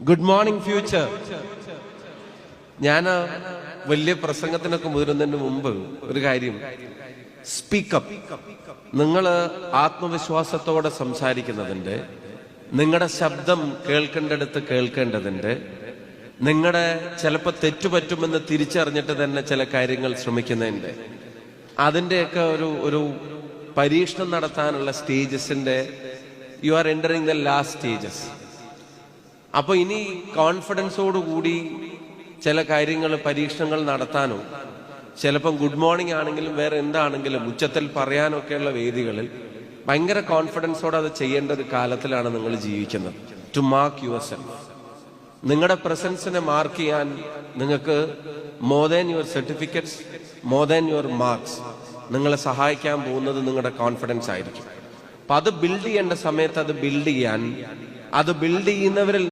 Good morning future ഞാൻ വലിയ പ്രസംഗത്തിനൊക്കെ മുതിരുന്നതിന് മുമ്പ് ഒരു കാര്യം. സ്പീക്കപ്പ് നിങ്ങൾ ആത്മവിശ്വാസത്തോടെ സംസാരിക്കുന്നതിന്റെ നിങ്ങളുടെ ശബ്ദം കേൾക്കേണ്ടടുത്ത് കേൾക്കേണ്ടതിന്റെ നിങ്ങളുടെ ചിലപ്പോൾ തെറ്റുപറ്റുമെന്ന് തിരിച്ചറിഞ്ഞിട്ട് തന്നെ ചില കാര്യങ്ങൾ ശ്രമിക്കുന്നതിന്റെ അതിന്റെയൊക്കെ ഒരു ഒരു പരീക്ഷണം നടത്താനുള്ള സ്റ്റേജസിന്റെ you are entering the last stages അപ്പൊ ഇനി കോൺഫിഡൻസോട് കൂടി ചില കാര്യങ്ങൾ പരീക്ഷണങ്ങൾ നടത്താനോ ചിലപ്പം ഗുഡ് മോർണിംഗ് ആണെങ്കിലും വേറെ എന്താണെങ്കിലും ഉച്ചത്തിൽ പറയാനൊക്കെയുള്ള വേദികളിൽ ഭയങ്കര കോൺഫിഡൻസോടെ അത് ചെയ്യേണ്ട ഒരു കാലത്തിലാണ് നിങ്ങൾ ജീവിക്കുന്നത്. ടു മാർക്ക് യുവർ സെൽഫ് നിങ്ങളുടെ പ്രസൻസിനെ മാർക്ക് ചെയ്യാൻ നിങ്ങൾക്ക് more than your certificates more than your marks നിങ്ങളെ സഹായിക്കാൻ പോകുന്നത് നിങ്ങളുടെ കോൺഫിഡൻസ് ആയിരിക്കും. അപ്പൊ അത് ബിൽഡ് ചെയ്യേണ്ട സമയത്ത് അത് ബിൽഡ് ചെയ്യാൻ അത് ബിൽഡ് ചെയ്യുന്നവരിൽ